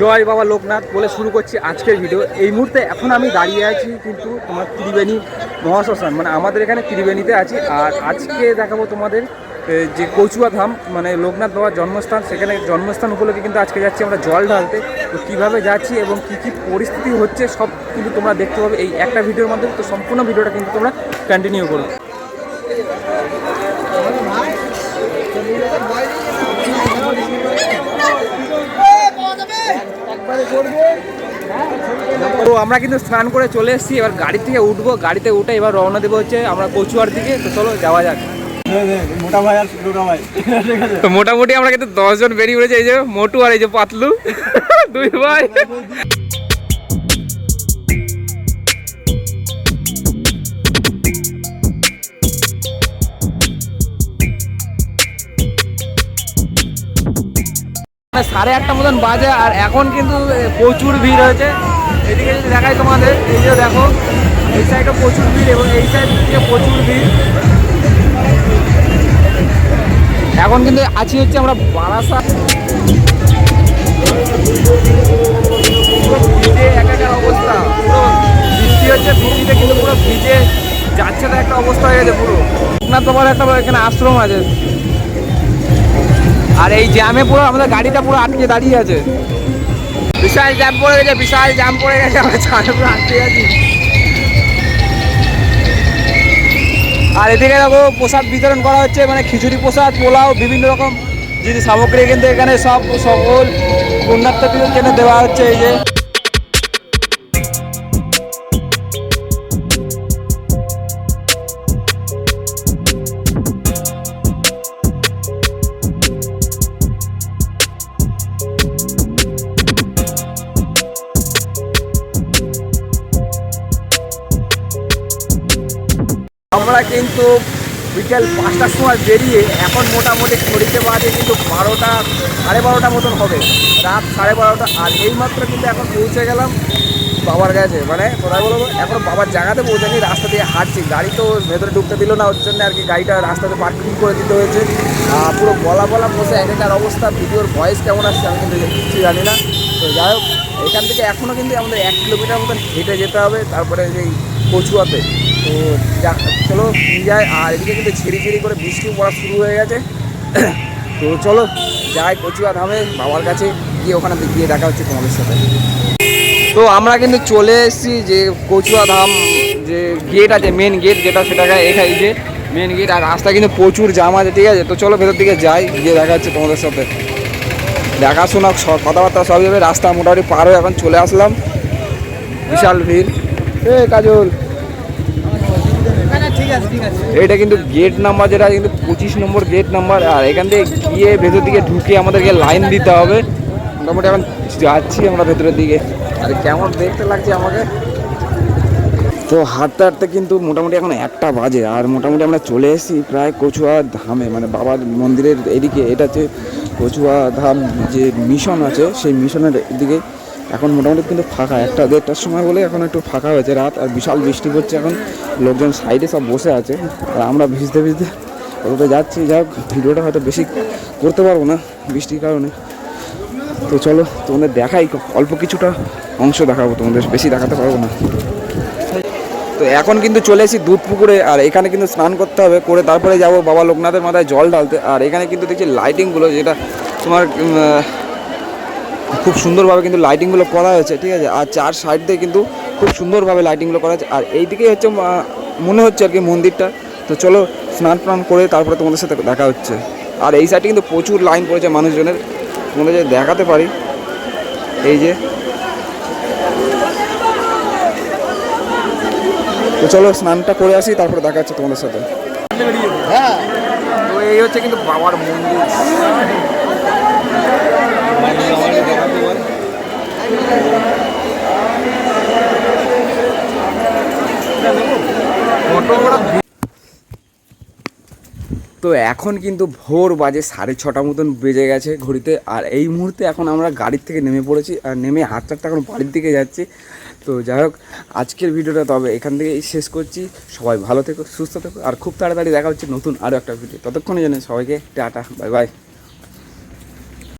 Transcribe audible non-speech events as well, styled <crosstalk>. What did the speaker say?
জয় বাবা লোকনাথ বলে শুরু করছি আজকের ভিডিও এই মুহূর্তে এখন আমি দাঁড়িয়ে আছি কিন্তু তোমার ত্রিবেণী মহাশ্মশান মানে আমাদের এখানে ত্রিবেণীতে আছি। আর আজকে দেখাবো তোমাদের যে কচুয়া ধাম মানে লোকনাথ বাবার জন্মস্থান, সেখানে জন্মস্থান উপলক্ষে কিন্তু আজকে যাচ্ছি আমরা জল ঢালতে। তো কীভাবে যাচ্ছি এবং কী কী পরিস্থিতি হচ্ছে সব কিন্তু তোমরা দেখতে পাবে এই একটা ভিডিওর মাধ্যমে। তো সম্পূর্ণ ভিডিওটা কিন্তু তোমরা কন্টিনিউ করো। তো আমরা কিন্তু স্নান করে চলে এসেছি, এবার গাড়ি থেকে উঠবো, গাড়িতে উঠে এবার রওনা দেবো হচ্ছে আমরা কচুয়ার দিকে। তো চলো, যাওয়া যাক। তো মোটামুটি আমরা কিন্তু দশজন বেরিয়ে পড়েছি এই যে মোটু আর এই যে পাতলু। <laughs> দুই ভাই। সাড়ে আটটা মতন বাজে আর এখন কিন্তু প্রচুর ভিড় হয়েছে। এদিকে যদি দেখাই তোমাদের, এই যে দেখো, এই সাইডে প্রচুর ভিড় এবং এই সাইড প্রচুর ভিড়। এখন কিন্তু আছি হচ্ছে আমরা বারাসা। ভিজে একাকার অবস্থা, পুরো বৃষ্টি হচ্ছে, বৃষ্টিতে কিন্তু পুরো ভিজে যাচ্ছে তো একটা অবস্থা হয়ে গেছে পুরো। লোকনাথ তোমার একটা এখানে আশ্রম আছে। আর এই জ্যামে পুরো আমাদের গাড়িটা পুরো আটকে দাঁড়িয়ে আছে। বিশাল জ্যাম পড়ে গেছে বিশাল জ্যাম পড়ে গেছে আমরা ছাড়ে পুরো আটকে গেছি আর এদিকে দেখো প্রসাদ বিতরণ করা হচ্ছে মানে খিচুড়ি প্রসাদ পোলাও বিভিন্ন রকম যদি সামগ্রী কিন্তু এখানে সব সকল পুণ্যার্থীদের কেন দেওয়া হচ্ছে এই যে। আমরা কিন্তু বিকেল পাঁচটার সময় বেরিয়ে এখন মোটামুটি ঘড়িতে বাজে কিন্তু বারোটা সাড়ে বারোটা মতন হবে। রাত সাড়ে বারোটা। আর এইমাত্র কিন্তু এখন পৌঁছে গেলাম বাবার কাছে। মানে কোথায় বলব এখন বাবার জায়গাতে পৌঁছানি রাস্তা দিয়ে হাঁটছি। গাড়ি তো ভেতরে ঢুকতে দিল না, ওর জন্য আর কি গাড়িটা রাস্তাতে পার্কিং করে দিতে হয়েছে। পুরো গলা গলা বসে এখানকার অবস্থা। ভিডিওর ভয়েস কেমন আসছে আমি কিন্তু কিছু জানি না। তো যাই হোক, এখান থেকে এখনও কিন্তু আমাদের এক কিলোমিটার মতন হেঁটে যেতে হবে। তারপরে এই কচুয়াতে। তো যা, চলো নিয়ে যায় আর এদিকে কিন্তু ছিঁড়ি ছিঁড়ি করে বৃষ্টি পড়া শুরু হয়ে গেছে। <clears throat> তো চলো যাই কচুয়া ধামে, বাবার কাছে গিয়ে ওখানে গিয়ে দেখা হচ্ছে তোমাদের সাথে। তো আমরা কিন্তু চলে এসেছি যে কচুয়া ধাম, যে গেট আছে মেন গেট যেটা সেটাকে এখানে যে মেন গেট আর রাস্তা কিন্তু প্রচুর জাম আছে, ঠিক আছে? তো চলো ভেতর দিকে যাই, গিয়ে দেখা হচ্ছে তোমাদের সাথে। দেখাশোনা সব কথাবার্তা সব যাবে, রাস্তা মোটামুটি পার হয়ে এখন চলে আসলাম। বিশাল ভিড়। এ কাজল এইটা কিন্তু গেট নাম্বার যেটা, কিন্তু পঁচিশ নম্বর গেট নাম্বার আর এখান থেকে গিয়ে ভেতর দিকে ঢুকে আমাদেরকে লাইন দিতে হবে। মোটামুটি এখন যাচ্ছি আমরা ভেতরের দিকে। আর কেমন দেখতে লাগছে আমাকে? তো হাঁটতে হাঁটতে কিন্তু মোটামুটি এখন একটা বাজে, আর মোটামুটি আমরা চলে এসেছি প্রায় কচুয়া ধামে। মানে বাবার মন্দিরের এদিকে, এটা হচ্ছে কচুয়া ধাম যে মিশন আছে, সেই মিশনের দিকে এখন মোটামুটি কিন্তু ফাঁকা। একটা দেড়টার সময় বলে এখন একটু ফাঁকা হয়েছে। রাত আর বিশাল বৃষ্টি পড়ছে এখন। লোকজন সাইডে সব বসে আছে। আর আমরা ভিজতে ভিজতে ওটা যাচ্ছি। হোক, ভিডিওটা হয়তো বেশি করতে পারব না বৃষ্টির কারণে। তো চলো, তোমাদের দেখাই। অল্প কিছুটা অংশ দেখাবো তোমাদের। বেশি দেখাতে পারব না। তো এখন কিন্তু চলে এসেছি দুধ পুকুরে। আর এখানে কিন্তু স্নান করতে হবে। করে তারপরে যাব বাবা লোকনাথের মাথায় জল ঢালতে। আর এখানে কিন্তু দেখছি লাইটিংগুলো যেটা তোমার খুব সুন্দরভাবে কিন্তু লাইটিংগুলো করা হয়েছে, ঠিক আছে? আর চার সাইড দিয়ে কিন্তু খুব সুন্দরভাবে লাইটিংগুলো করা হয়েছে। আর এই দিকেই হচ্ছে মনে হচ্ছে আর কি মন্দিরটা। তো চলো স্নান টান করে তারপরে তোমাদের সাথে দেখা হচ্ছে। আর এই সাইডে কিন্তু প্রচুর লাইন পড়েছে মানুষজনের। তোমাদের যদি দেখাতে পারি, এই যে। তো চলো স্নানটা করে আসি, তারপরে দেখা হচ্ছে তোমাদের সাথে। হ্যাঁ। তো এই হচ্ছে কিন্তু বাবার মন্দির। তো এখন কিন্তু ভোর বাজে সাড়ে ছটা মতন বেজে গেছে ঘড়িতে, আর এই মুহূর্তে এখন আমরা গাড়ির থেকে নেমে পড়েছি, আর নেমে হাত হাঁটতে এখন বাড়ির দিকে যাচ্ছি। তো যাই হোক, আজকের ভিডিওটা তবে এখান থেকেই শেষ করছি। সবাই ভালো থেকো, সুস্থ থেকো, আর খুব তাড়াতাড়ি দেখা হচ্ছে নতুন আরও একটা ভিডিও। ততক্ষণে জানেন সবাইকে টাটা, বাই বাই।